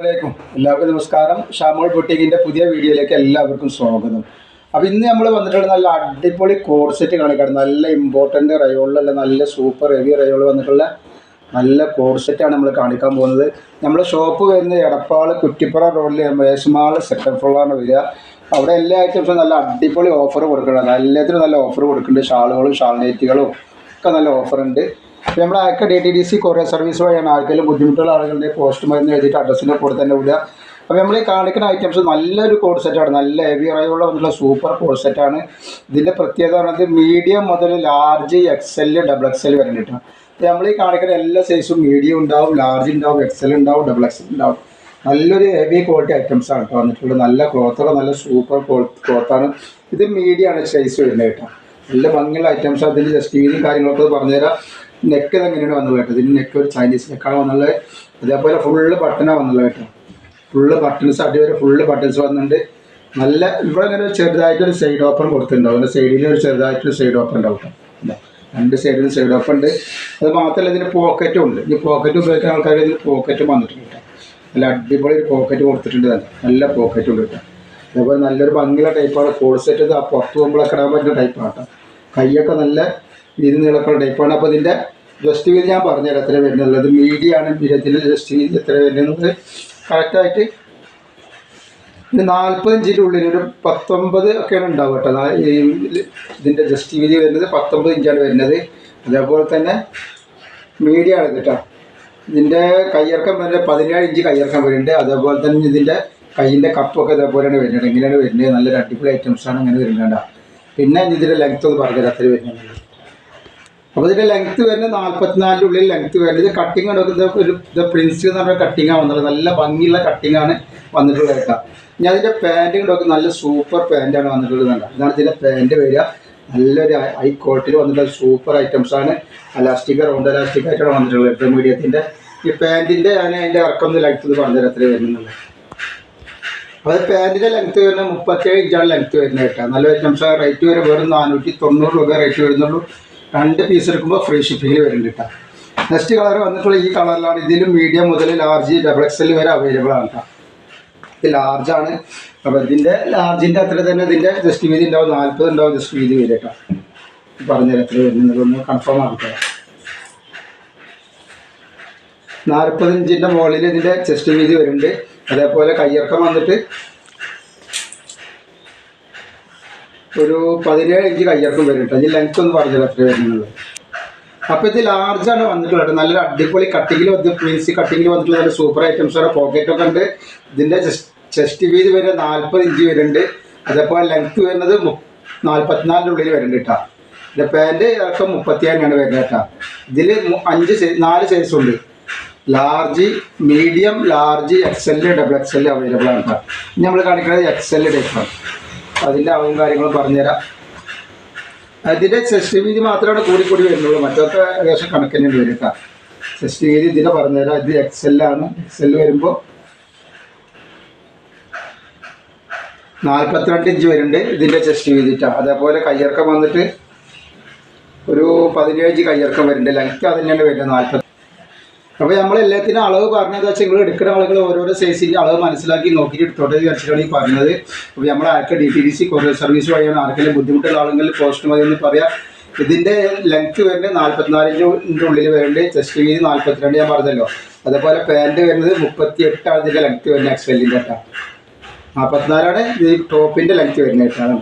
എല്ലാവർക്കും നമസ്കാരം. ഷാമോൾ ബൊട്ടിക്കിന്റെ പുതിയ വീഡിയോയിലേക്ക് എല്ലാവർക്കും സ്വാഗതം. അപ്പോൾ ഇന്ന് നമ്മൾ വന്നിട്ടുള്ള നല്ല അടിപൊളി കോർസെറ്റ് കാണിക്കാം നല്ല ഇമ്പോർട്ടന്റ് റയോളിലുള്ള നല്ല സൂപ്പർ ഹെവി റയോൾ വന്നിട്ടുള്ള നല്ല കോർസെറ്റാണ് നമ്മൾ കാണിക്കാൻ പോകുന്നത്. നമ്മുടെ ഷോപ്പ് വരുന്നത് എടപ്പാൾ കുറ്റിപ്പുറ റോഡിൽ മേശമാൾ സെക്കൻഡ് ഫ്ലോറാണ് വരിക. അവിടെ എല്ലാ ഐറ്റംസും നല്ല അടിപൊളി ഓഫർ കൊടുക്കുന്നുണ്ട്. എല്ലാത്തിനും നല്ല ഓഫർ കൊടുക്കുന്നുണ്ട്. ഷാളുകളും ഷാൾ നൈറ്റുകളും ഒക്കെ നല്ല ഓഫറുണ്ട് അയക്ക D T D C courier service വഴിയാണ് ആർക്കെങ്കിലും ബുദ്ധിമുട്ടുള്ള ആളുകളുടെ പോസ്റ്റ് മരുന്ന് എഴുതിയിട്ട് അഡ്രസ്സിന്റെ കൂടെ തന്നെ വിടുക. അപ്പോൾ നമ്മൾ ഈ കാണിക്കുന്ന ഐറ്റംസ് നല്ലൊരു കോഡ് സെറ്റാണ് നല്ല ഹെവി റൈവുള്ള വന്നിട്ടുള്ള സൂപ്പർ കോഡ് സെറ്റാണ് ഇതിന്റെ പ്രത്യേകത പറയുന്നത് മീഡിയം മുതൽ ലാർജ് എക്സൽ ഡബിൾ എക്സൽ വരെ. കിട്ടും നമ്മൾ ഈ കാണിക്കുന്ന എല്ലാ സൈസും മീഡിയം ഉണ്ടാവും ലാർജ് ഉണ്ടാവും എക്സൽ ഉണ്ടാവും ഡബിൾ എക്സൽ ഉണ്ടാവും. നല്ലൊരു ഹെവി ക്വാളിറ്റി ഐറ്റംസ് ആണ് കേട്ടോ വന്നിട്ടുള്ളത്. നല്ല ക്ലോത്തൊക്കെ നല്ല സൂപ്പർ ക്ലോത്താണ് ഇത് മീഡിയമാണ് സൈസ് വരുന്നത് കേട്ടോ. നല്ല ഭംഗിയുള്ള ഐറ്റംസ് അതിന്റെ ജസ്റ്റ് വീലും കാര്യങ്ങളൊക്കെ പറഞ്ഞുതരാം. നെക്ക് എങ്ങനെയാണ് വന്നത് കേട്ടോ? ഇതിന് നെക്ക് ഒരു ചൈനീസ് നെക്കാണ് വന്നുള്ളത് അതേപോലെ ഫുള്ള് ബട്ടനാണ് വന്നുള്ളത് കേട്ടോ. ഫുള്ള് ബട്ടൺസ് അടിവരെ ഫുള്ള് ബട്ടൺസ് വന്നിട്ടുണ്ട്. നല്ല ഇവിടെ ഇങ്ങനെ ഒരു ചെറുതായിട്ടൊരു സൈഡ് ഓപ്പൺ കൊടുത്തിട്ടുണ്ടാവും. അതിന്റെ സൈഡിൽ ഒരു ചെറുതായിട്ടൊരു സൈഡ് ഓപ്പൺ ഉണ്ടാവും കേട്ടോ. ഇതാ. രണ്ട് സൈഡിലും സൈഡ് ഓപ്പൺ ഉണ്ട്. അത് മാത്രമല്ല ഇതിന് പോക്കറ്റും ഉണ്ട്. ഈ പോക്കറ്റ് ഉപയോഗിക്കുന്ന ആൾക്കാർ ഇതിന് പോക്കറ്റും വന്നിട്ടുണ്ട് കേട്ടോ. നല്ല അടിപൊളി ഒരു പോക്കറ്റ് കൊടുത്തിട്ടുണ്ട് തന്നെ. നല്ല പോക്കറ്റും ഉണ്ട് കേട്ടോ. അതേപോലെ നല്ലൊരു ഭംഗിയുള്ള ടൈപ്പാണ് കോൾ സെറ്റ് ഇത് പുറത്ത് പോകുമ്പോഴൊക്കെ ഇടാൻ പറ്റുന്ന ടൈപ്പാണ് കേട്ടോ. കൈയൊക്കെ നല്ല രീതി നീളക്കുള്ള ടൈപ്പാണ് അപ്പോൾ ഇതിന്റെ ജസ്റ്റ് വീതി ഞാൻ പറഞ്ഞുതരാം എത്ര വരുന്നുള്ളത് മീഡിയാണ് ഇതിന്റെ ജസ്റ്റ് വീതി എത്ര വരുന്നത് കറക്റ്റായിട്ട് ഇത് നാൽപ്പത് ഇഞ്ചിന്റെ ഉള്ളിൽ ഒരു പത്തൊമ്പത് ഒക്കെയാണ് ഉണ്ടാവുക കേട്ടോ. ഇതിന്റെ ജസ്റ്റ് വീതി വരുന്നത് പത്തൊമ്പത് ഇഞ്ചാണ് വരുന്നത്. അതേപോലെ തന്നെ മീഡിയം ആണ് ഇത് കേട്ടോ. ഇതിന്റെ കയ്യിറക്കം വരുന്നത് പതിനേഴ് ഇഞ്ച് കയ്യിറക്കം വരുന്നുണ്ട്. അതേപോലെ തന്നെ ഇതിന്റെ കയ്യിന്റെ കപ്പൊക്കെ ഇതേപോലെയാണ് വരുന്നത്. ഇങ്ങനെയാണ് വരുന്നത്. നല്ലൊരു അടിപൊളി ഐറ്റംസാണ് അങ്ങനെ വരുന്നുണ്ടാവുക പിന്നെ ഇതിന്റെ ലെങ്ത് ഒന്ന് പറഞ്ഞുതരാം അത്ര വരുന്നത് അപ്പോൾ ഇതിന്റെ ലെങ്ത് വരുന്നത് നാൽപ്പത്തിനാലിന്റെ ഉള്ളിൽ ലെങ്ത് വരുന്നത്. കട്ടിങ് എടുക്കുന്നത് ഒരു ഇത് പ്രിൻസ് എന്ന് പറഞ്ഞ കട്ടിങ്ങാണ് വന്നത്. നല്ല ഭംഗിയുള്ള കട്ടിങ്ങാണ് വന്നിട്ടുള്ളത് കേട്ടോ. ഞാൻ ഇതിന്റെ പാന്റ് നോക്കി. നല്ല സൂപ്പർ പാന്റാണ് വന്നിട്ടുള്ളത് കണ്ടോ. ഇതാണ് ഇതിന്റെ പാന്റ് വരിക. നല്ലൊരു ഹൈ ക്വാളിറ്റിയിൽ വന്നിട്ടുള്ള സൂപ്പർ ഐറ്റംസ് ആണ്. അലാസ്റ്റിക് റൗണ്ട് അലാസ്റ്റിക് ആയിട്ടാണ് വന്നിട്ടുള്ളത് എട്ട് മീഡിയത്തിന്റെ ഈ പാന്റിന്റെ ഞാൻ അതിന്റെ ഇറക്കം ലെങ്ത് ഇത് പറഞ്ഞുതരാം എത്ര അപ്പോൾ അത് പാന്റിന്റെ ലെങ്ത് വരുന്നത് മുപ്പത്തേഴ് ഇഞ്ചാണ് ലെങ്ത് വരുന്നത് കേട്ടോ. നല്ല ഐറ്റംസ് റേറ്റ് വരെ വെറും നാനൂറ്റി തൊണ്ണൂറ് രൂപ റേറ്റ് വരുന്നുള്ളൂ. രണ്ട് പീസ് എടുക്കുമ്പോൾ ഫ്രീ ഷിപ്പിങ്ങിൽ വരുന്നുണ്ട് കേട്ടോ നെക്സ്റ്റ് കളർ വന്നിട്ടുള്ള ഈ കളറിലാണ് ഇതിലും മീഡിയം മുതൽ ലാർജ് ഡബിൾ എക്സ് എൽ വരെ അവൈലബിൾ ആണ് കേട്ടോ ഇത് ലാർജാണ് അപ്പോൾ ഇതിന്റെ ലാർജിന്റെ അത്ര തന്നെ ഇതിന്റെ ജസ്റ്റ് വീതി ഉണ്ടാവും നാൽപ്പത് ഉണ്ടാവും ജസ്റ്റ് വീതി വരും കേട്ടോ പറഞ്ഞ എത്ര വരുന്നതൊന്ന് കൺഫേം ആക്കിത്തരാം നാൽപ്പത് ഇഞ്ചിന്റെ മുകളിൽ ഇതിന്റെ ചെസ്റ്റ് വീതി വരുന്നുണ്ട്. അതേപോലെ കയ്യിറക്കം വന്നിട്ട് ഒരു പതിനേഴ് ഇഞ്ച് കയ്യിറക്കം വരും കേട്ടോ ലെങ്ത് ഒന്ന് പറഞ്ഞത് അത്ര വരുന്നത്. അപ്പോൾ ഇത് ലാർജാണ് വന്നിട്ടുള്ളത് നല്ല അടിപൊളി കട്ടിങ്ങിൽ വന്ന് മീൻസ് കട്ടിങ്ങിൽ വന്നിട്ടുള്ള നല്ല സൂപ്പർ ഐറ്റംസ് ആണ്. പോക്കറ്റൊക്കെ ഉണ്ട്. ഇതിന്റെ ചെസ്റ്റ് വീതി വരെ നാൽപ്പത് ഇഞ്ച് വരുന്നുണ്ട്. അതേപോലെ ലെങ്ത് വരുന്നത് നാൽപ്പത്തിനാലിന്റെ ഉള്ളിൽ വരുന്നുണ്ട് കേട്ടോ. ഇതിന്റെ പാന്റ് ഇറക്കം മുപ്പത്തിയേഴാണ് വരുന്നത് കേട്ടോ. ഇതിൽ അഞ്ച് നാല് സൈസ് ഉണ്ട്. Large medium large X L double X L available ആണ് കേട്ടോ. ഇനി നമ്മൾ കാണിക്കുന്നത് എക്സ് എൽ ടൈപ്പാണ് അതിന്റെ അളവും കാര്യങ്ങളും പറഞ്ഞുതരാം. അതിന്റെ ഷഷ്ടി വീതി മാത്രമാണ് കൂടി കൂടി വരുന്നുള്ളൂ. മറ്റൊക്കെ ഏകദേശം കണക്കിന് വരും കേട്ടോ. ചെസ്റ്റ് വീതി ഇതിന്റെ പറഞ്ഞുതരാം. ഇത് എക്സെല്ലാണ് എക്സെൽ വരുമ്പോൾ നാൽപ്പത്തിരണ്ട് ഇഞ്ച് വരുന്നുണ്ട് ഇതിന്റെ ചെസ്റ്റ് വീതിട്ടാണ് അതേപോലെ കയ്യിറക്കം വന്നിട്ട് ഒരു പതിനേഴ് ഇഞ്ച് കയ്യിറക്കം വരുന്നുണ്ട്. ലെങ്ത് അത് തന്നെയാണ് വരുന്നത്. നാൽപ്പത്തി അപ്പോൾ നമ്മൾ എല്ലാത്തിനും അളവ് പറഞ്ഞത് വെച്ചാൽ നിങ്ങൾ എടുക്കുന്ന ആളുകൾ ഓരോരോ സൈസിൽ അളവ് മനസ്സിലാക്കി നോക്കിയിട്ട് എടുത്തോട്ടെ വിചാരിച്ചിട്ടാണ് ഈ പറഞ്ഞത്. അപ്പോൾ നമ്മൾ ആർക്ക് D T D C courier service വഴിയാണ് ആർക്കെങ്കിലും ബുദ്ധിമുട്ടുള്ള ആളുകളിൽ പോസ്റ്റ് മതി എന്ന് പറയാം. ഇതിന്റെ ലെങ്ത് വരുന്നത് നാൽപ്പത്തിനാലിന്റെ ഉള്ളിൽ വരുന്നുണ്ട്. ചെസ്റ്റ് വീതി നാൽപ്പത്തിരണ്ട് ഞാൻ പറഞ്ഞല്ലോ. അതേപോലെ പാന്റ് വരുന്നത് മുപ്പത്തി എട്ടാണ് ഇതിന്റെ ലെങ്ത് വരുന്നത് എക്സലിന്റെ കേട്ടോ. നാൽപ്പത്തിനാലാണ് ഈ ടോപ്പിന്റെ ലെങ്ത് വരുന്നത് കേട്ടോ.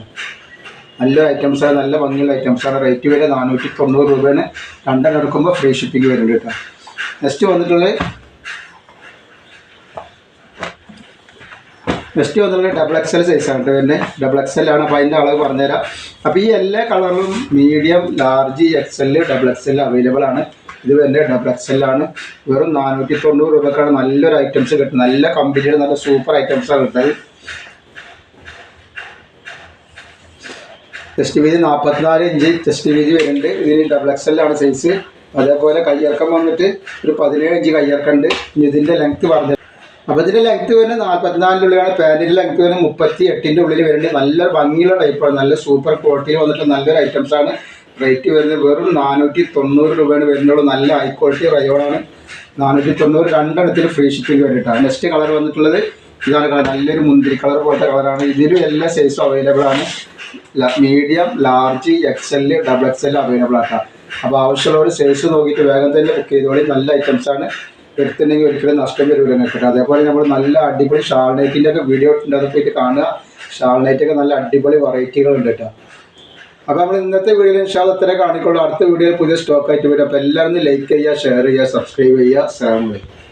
നല്ല ഐറ്റംസാണ് നല്ല ഭംഗിയുള്ള ഐറ്റംസാണ് റേറ്റ് വരെ നാനൂറ്റി തൊണ്ണൂറ് രൂപയാണ്. രണ്ടെണ്ണം എടുക്കുമ്പോൾ ഫ്രീ ഷിപ്പിംഗ് വരുന്നുണ്ട് കേട്ടോ. നെക്സ്റ്റ് വന്നിട്ടുള്ളത് നെക്സ്റ്റ് വന്നിട്ടുള്ളത് ഡബിൾ എക്സൽ സൈസാണ് വരുന്നത്. ഡബിൾ എക്സൽ ആണ്. അപ്പോൾ അതിന്റെ അളവ് പറഞ്ഞുതരാം. അപ്പോൾ ഈ എല്ലാ കളറിലും medium large XL double XL available ആണ്. ഇത് വരുന്നത് ഡബിൾ എക്സൽ ആണ്. വെറും നാനൂറ്റി തൊണ്ണൂറ് രൂപക്കാണ് നല്ലൊരു ഐറ്റംസ് കിട്ടുന്നത്. നല്ല കമ്പനിയുടെ നല്ല സൂപ്പർ ഐറ്റംസാണ് കിട്ടുന്നത്. ചെസ്റ്റ് വീതി നാൽപ്പത്തിനാല് ഇഞ്ച്. ചെസ്റ്റ് വീതി വരുന്നുണ്ട്. ഇതിന് ഡബിൾ ആണ് സൈസ് അതേപോലെ കയ്യിറക്കം വന്നിട്ട് ഒരു പതിനേഴ് ഇഞ്ച് കയ്യിറക്കം ഉണ്ട് ഇനി ഇതിന്റെ ലെങ്ത് പറഞ്ഞു അപ്പോൾ ഇതിന്റെ ലെങ്ത് വരുന്നത് നാൽപ്പത്തിനാലിനുള്ളിലാണ് പാന്റിന്റെ ലെങ്ത് വരുന്നത് മുപ്പത്തി എട്ടിന്റെ ഉള്ളിൽ വരുന്നത് നല്ല ഭംഗിയുള്ള ടൈപ്പാണ് നല്ല സൂപ്പർ ക്വാളിറ്റിയിൽ വന്നിട്ട് നല്ലൊരു ഐറ്റംസ് ആണ്. റേറ്റ് വരുന്നത് വെറും നാനൂറ്റി തൊണ്ണൂറ് രൂപയാണ് വരുന്നുള്ളൂ. നല്ല ഹൈ ക്വാളിറ്റി റയോണാണ് നാനൂറ്റി തൊണ്ണൂറ് രണ്ടെണ്ണത്തിൽ ഫ്രീ ഷിപ്പിംഗ് വേണ്ടിയിട്ടാണ് നെക്സ്റ്റ് കളർ വന്നിട്ടുള്ളത് ഇതാണ് കളർ നല്ലൊരു മുന്തിരി കളർ പോലത്തെ കളറാണ് ഇതിലും എല്ലാ സൈസും അവൈലബിൾ ആണ്. Medium large X L double X L available ആക്കാം. അപ്പോൾ ആവശ്യമുള്ളവർ സൈസ് നോക്കിയിട്ട് വേഗം തന്നെ ബുക്ക് ചെയ്തോളി നല്ല ഐറ്റംസാണ് എടുത്തിട്ടുണ്ടെങ്കിൽ ഒരിക്കലും നഷ്ടം വരില്ല നിങ്ങൾക്ക് അതേപോലെ നമ്മൾ നല്ല അടിപൊളി ഷാൾ നൈറ്റിന്റെ ഒക്കെ വീഡിയോ ഉണ്ട് പോയിട്ട് കാണുക. ഷാൾ നൈറ്റൊക്കെ നല്ല അടിപൊളി വെറൈറ്റികൾ ഉണ്ട് കേട്ടോ. അപ്പോൾ നമ്മൾ ഇന്നത്തെ വീഡിയോയിൽ ഇൻഷാൽ ഇത്ര കാണിക്കുള്ളൂ. അടുത്ത വീഡിയോയിൽ പുതിയ സ്റ്റോക്ക് ആയിട്ട് വരും. അപ്പോൾ എല്ലാവരും ലൈക്ക് ചെയ്യുക ഷെയർ ചെയ്യുക സബ്സ്ക്രൈബ് ചെയ്യുക. അലൈക്കും.